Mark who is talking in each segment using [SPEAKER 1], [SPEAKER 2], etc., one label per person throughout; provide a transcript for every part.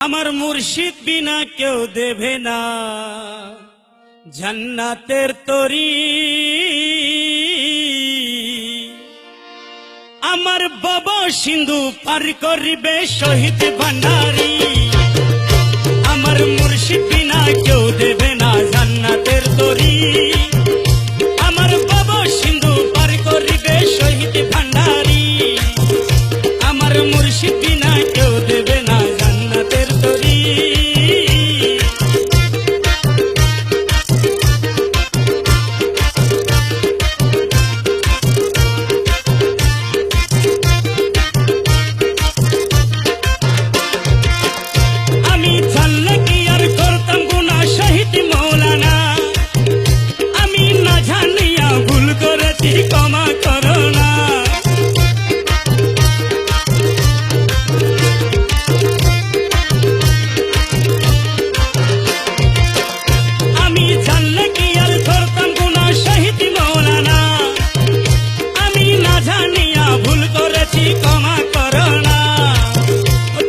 [SPEAKER 1] আমার মুর্শিদ বিনা কেউ দেবে না। জান্নাতের তরি। আমার বাবা সিন্ধু পার করিবে শহীদ ভান্ডারি। জানিয়া ভুল করেছি, ক্ষমা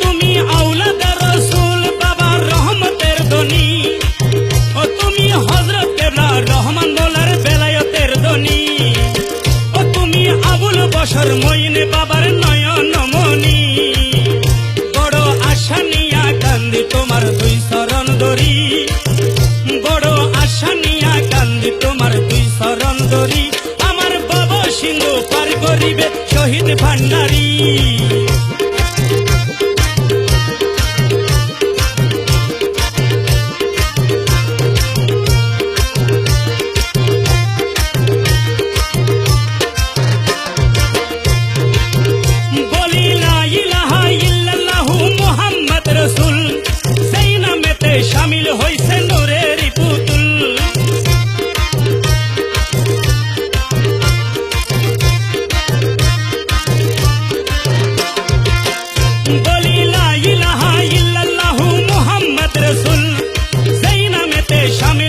[SPEAKER 1] তুমি আউলাদের রসুল, বাবার রহমতের ধনী ও তুমি হজরত কেবলা রহমান বলার বেলায়তের ধনী ও তুমি আবুল বসর মইনে বাবার নয়ন মনি বড় আশা নিয়া কান্দি তোমার দুই শরণ ধরি। বড় আশা নিয়া কান্দি তোমার দুই শরণ ধরি। বাবা করিবে শহীদ ভান্ডারী।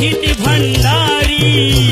[SPEAKER 1] পার করিবে শহীদ ভান্ডারী